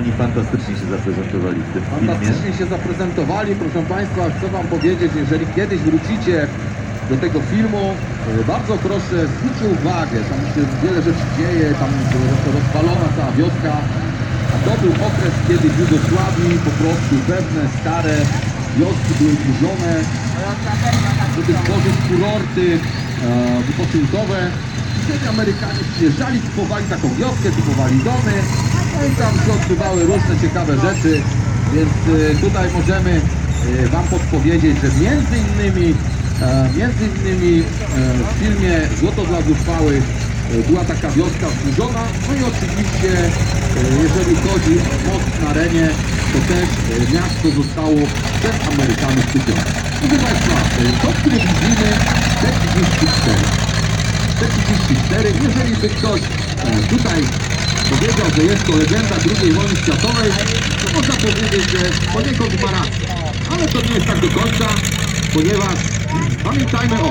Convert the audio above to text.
oni fantastycznie się zaprezentowali w tym filmie. Fantastycznie się zaprezentowali, proszę Państwa, chcę Wam powiedzieć, jeżeli kiedyś wrócicie do tego filmu, e, bardzo proszę zwróćcie uwagę, tam się wiele rzeczy dzieje, tam jest rozwalona cała wioska, a to był okres, kiedy w Jugosławii po prostu pewne stare wioski były burzone, żeby stworzyć kurorty e, wypoczynkowe. Wtedy Amerykanie przyjeżdżali, kupowali taką wioskę, kupowali domy, no i tam się odbywały różne ciekawe rzeczy, więc e, tutaj możemy e, Wam podpowiedzieć, że między innymi, e, między innymi w filmie Złoto dla Zuchwały była taka wioska zburzona, no i oczywiście jeżeli chodzi o most na Renie, to też miasto zostało przez Amerykanów kupione. Proszę Państwa, to, które widzimy, T-34. T-34, jeżeli by ktoś e, tutaj powiedział, że jest to legenda II wojny światowej, to można powiedzieć, że poniekąd ma rację. Ale to nie jest tak do końca, ponieważ pamiętajmy o